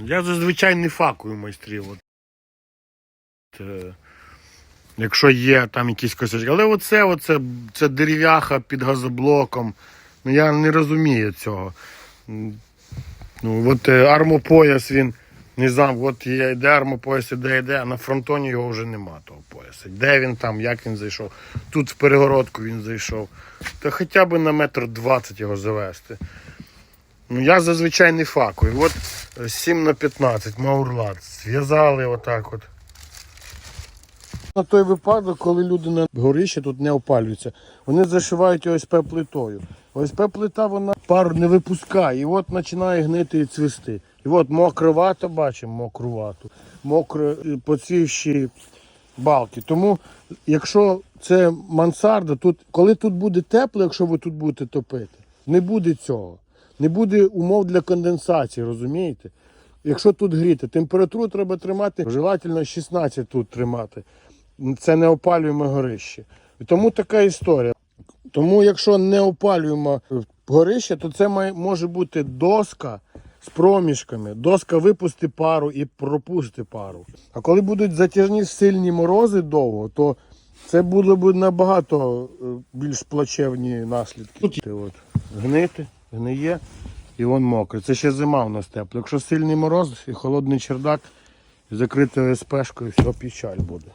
Я зазвичай не факую майстрів. От. Е, Якщо є там якісь косячки. Але оце, оце це дерев'яха під газоблоком. Ну я не розумію цього. Ну, от е, армопояс він не знав, от є йде армопояс, іде, йде, а на фронтоні його вже нема того пояса. Де він там, як він зайшов? Тут в перегородку він зайшов. Та хоча б на метр двадцять його завести. Ну, я зазвичай не факую. От 7 на 15 маурлат. Зв'язали отак от. На той випадок, коли люди на горищі тут не опалюються, вони зашивають ОСП плитою. ОСП плита вона пару не випускає, і от починає гнити і цвісти. І от мокра вата, бачимо мокру вату, мокро поцівші балки. Тому, якщо це мансарда, тут, коли тут буде тепло, якщо ви тут будете топити, не буде цього. Не буде умов для конденсації, розумієте? Якщо тут гріти, температуру треба тримати, желательно 16 тут тримати. Це не опалюємо горище. Тому така історія. Тому, якщо не опалюємо горище, то це має, може бути доска з проміжками. Доска випусти пару і пропусти пару. А коли будуть затяжні сильні морози довго, то це було б набагато е, більш плачевні наслідки. Тут от, гнити, гниє і вон мокрий. Це ще зима у нас тепла. Якщо сильний мороз і холодний чердак, закритою спешкою, все печаль буде.